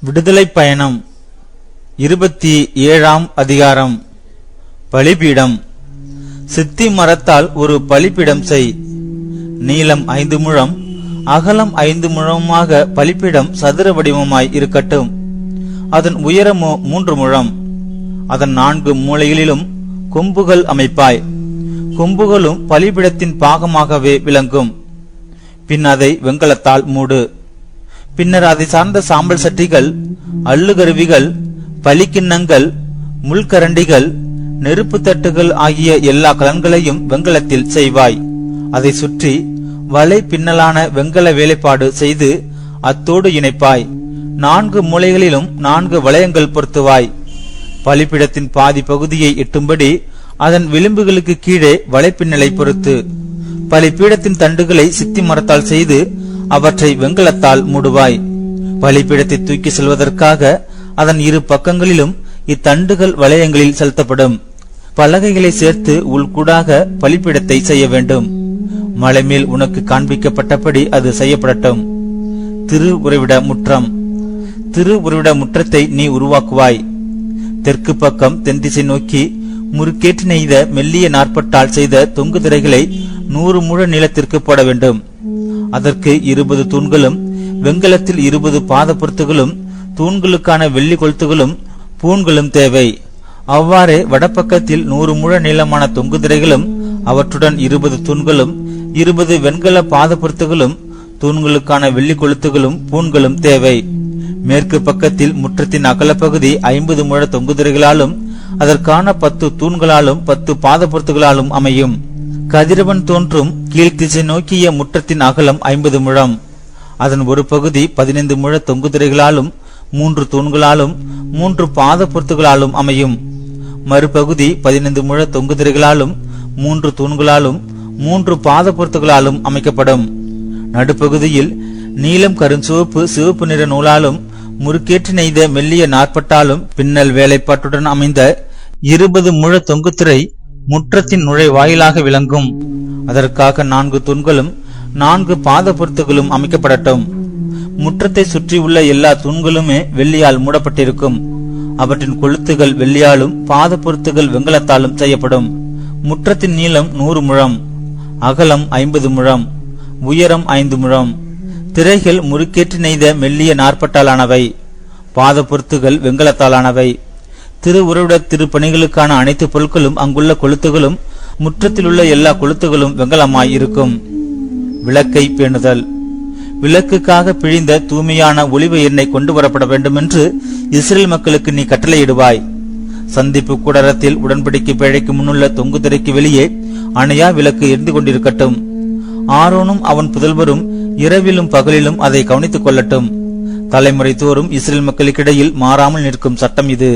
விடுதலை பயணம். இருபத்தி ஏழாம் அதிகாரம். பலிபீடம். சித்தி மரத்தால் ஒரு பலிபீடம் செய். நீளம் ஐந்து முழம் அகலம் ஐந்து முழமாக பலிபீடம் சதுர வடிவமாய் இருக்கட்டும். அதன் உயரமோ மூன்று முழம். அதன் நான்கு மூலைகளிலும் கொம்புகள் அமைப்பாய். கொம்புகளும் பலிபீடத்தின் பாகமாகவே விளங்கும். பின் அதை வெங்கலத்தால் மூடு. பின்னர் அதை சார்ந்த சாம்பல் சட்டிகள் அள்ளுகருவிகள் பலிக்கிண்ணங்கள் முள்கரண்டிகள் நெருப்பு தட்டுகள் ஆகிய எல்லா கலன்களையும் வெண்கலத்தில் செய்வாய். அதை சுற்றி வலை பின்னலான வெண்கல வேலைப்பாடு செய்து அத்தோடு இணைப்பாய். நான்கு மூலைகளிலும் நான்கு வளையங்கள் பொருத்துவாய். பலிப்பிடத்தின் பாதி பகுதியை எட்டும்படி அதன் விளிம்புகளுக்கு கீழே வலைப்பின்னலை பொறுத்து. பலிப்பீடத்தின் தண்டுகளை சித்தி மரத்தால் செய்து அவற்றை வெங்கலத்தால் மூடுவாய். பலிப்பீடத்தை தூக்கி செல்வதற்காக அதன் இரு பக்கங்களிலும் இத்தண்டுகள் வளையங்களில் செலுத்தப்படும். பலகைகளை சேர்த்து உள்கூடாக பலிப்பீடத்தை செய்ய வேண்டும். மலைமேல் உனக்கு காண்பிக்கப்பட்டபடி அது செய்யப்படட்டும். திரு உறைவிட முற்றம். திரு உறைவிட முற்றத்தை நீ உருவாக்குவாய். தெற்கு பக்கம் தென் திசை நோக்கி முறுக்கேற்று நெய்த மெல்லிய நாற்பட்டால் செய்த தொங்கு திரைகளை நூறு முழ நீளத்திற்கு போட வேண்டும். அதற்கு இருபது தூண்களும் வெண்கலத்தில் இருபது பாத பொருத்துகளும் தூண்களுக்கான வெள்ளி கொளுத்துகளும் பூண்களும் தேவை. அவ்வாறே வடபக்கத்தில் நூறு முழ நீளமான தொங்கு திரைகளும் அவற்றுடன் இருபது தூண்களும் இருபது வெண்கல பாத பொருத்துகளும் தூண்களுக்கான வெள்ளி கொளுத்துகளும் பூண்களும் தேவை. மேற்கு பக்கத்தில் முற்றத்தின் அகலப்பகுதி ஐம்பது முழ தொங்குதிரைகளாலும் அதற்கான பத்து தூண்களாலும் பத்து பாத பொருத்துகளாலும் அமையும். கதிரவன் தோன்றும் கீழ்த்திசை நோக்கிய முற்றத்தின் அகலம் ஐம்பது முழம். அதன் ஒரு பகுதி பதினைந்து முழ தொங்குதிரைகளாலும் மூன்று தூண்களாலும் மூன்று பாத பொருத்துகளாலும் அமையும். மறுபகுதி பதினைந்து முழ தொங்குதிரைகளாலும் மூன்று தூண்களாலும் மூன்று பாத பொருத்துகளாலும் அமைக்கப்படும். நடுப்பகுதியில் நீலம் கருஞ்சிவப்பு சிவப்பு நிற நூலாலும் முறுக்கேற்றி நெய்த மெல்லிய நாற்பட்டாலும் பின்னல் வேலைப்பாட்டுடன் அமைந்த இருபது முழ தொங்குத்திரை முற்றத்தின் நுழைவாயிலாக விளங்கும். அதற்காக நான்கு தூண்களும் நான்கு பாத பொருத்துகளும் அமைக்கப்படட்டும். முற்றத்தை சுற்றியுள்ள எல்லா தூண்களுமே வெள்ளியால் மூடப்பட்டிருக்கும். அவற்றின் கொளுத்துகள் வெள்ளியாலும் பாத பொருத்துகள் வெங்கலத்தாலும் செய்யப்படும். முற்றத்தின் நீளம் நூறு முழம் அகலம் ஐம்பது முழம் உயரம் ஐந்து முழம். திரைகள் முறுக்கேற்றி நெய்த மெல்லிய நாற்பட்டாலானவை பாத பொருத்துகள் வெங்கலத்தாலானவை. திரு உருவிட திருப்பணிகளுக்கான அனைத்து பொருட்களும் அங்குள்ள கொளுத்துகளும் முற்றத்திலுள்ள எல்லா கொளுத்துகளும் வெங்கலமாய் இருக்கும் விளக்கை பேணுதல். விளக்குக்காக பிழிந்த தூய்மையான ஒளிவு எண்ணெய் கொண்டு வரப்பட வேண்டும் என்று இஸ்ரேல் மக்களுக்கு நீ கட்டளையிடுவாய். சந்திப்பு கூடாரத்தில் உடன்படிக்கை பேழைக்கு முன்னுள்ள தொங்கு திரைக்கு வெளியே அணையா விளக்கு எரிந்து கொண்டிருக்கட்டும். ஆரோனும் அவன் புதல்வரும் இரவிலும் பகலிலும் அதை கவனித்துக் கொள்ளட்டும். தலைமுறை தோறும் இஸ்ரேல் மக்களுக்கிடையில் மாறாமல் நிற்கும் சட்டம் இது.